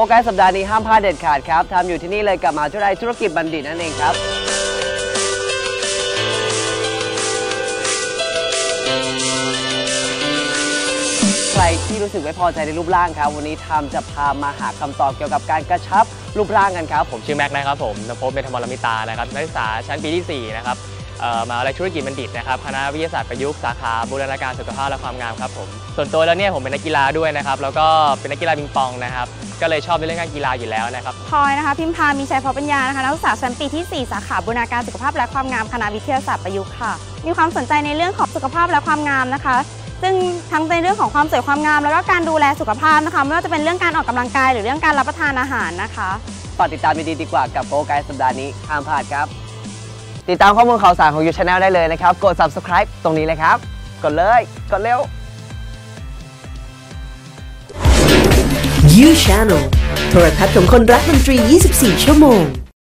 โกไก่สัปดาห์นี้ห้ามพลาดเด็ดขาดครับทำอยู่ที่นี่เลยกับมหาวิทยาลัยธุรกิจบัณฑิตนั่นเองครับ ใครที่รู้สึกไม่พอใจในรูปร่างครับ วันนี้ทำจะพามาหาคำตอบเกี่ยวกับการกระชับรูปร่างกันครับ ผมชื่อแม็กซ์นะครับผมนภพเบญธรรมรมิตานะครับนักศึกษาชั้นปีที่ 4 นะครับเอ่อมหาวิทยาลัยธุรกิจบัณฑิตนะครับคณะวิทยาศาสตร์ประยุกต์สาขาบูรณาการสุขภาพและความงามครับผมส่วนตัวแล้วเนี่ยผมเป็นนักกีฬาด้วยนะครับแล้วก็เป็นนักกีฬาปิงปองนะครับก็เลยชอบในเรื่องการกีฬาอยู่แล้วนะครับพลอยนะคะพิมพามีชัยพอปัญญานะคะนักศึกษาชั้นปีที่ 4 สาขาบูรณาการสุขภาพและความงามคณะวิทยาศาสตร์ประยุกต์ค่ะ มีความสนใจในเรื่องของสุขภาพและความงามนะคะ ซึ่งทั้งในเรื่องของความสวยความงาม แล้วก็การดูแลสุขภาพนะคะไม่ว่าจะเป็นเรื่องการออกกำลังกาย หรือเรื่องการรับประทานอาหารนะคะฝากติดตามดีๆดีกว่ากับโกไกด์สัปดาห์นี้ห้ามพลาดครับ ติดตามข้อมูลข่าวสารของยูชาแนลได้เลยนะครับ กด subscribe ตรงนี้เลยครับ กดเลย กดเร็ว You Channel โทรทัศน์ของคนรักดนตรี 24 ชั่วโมง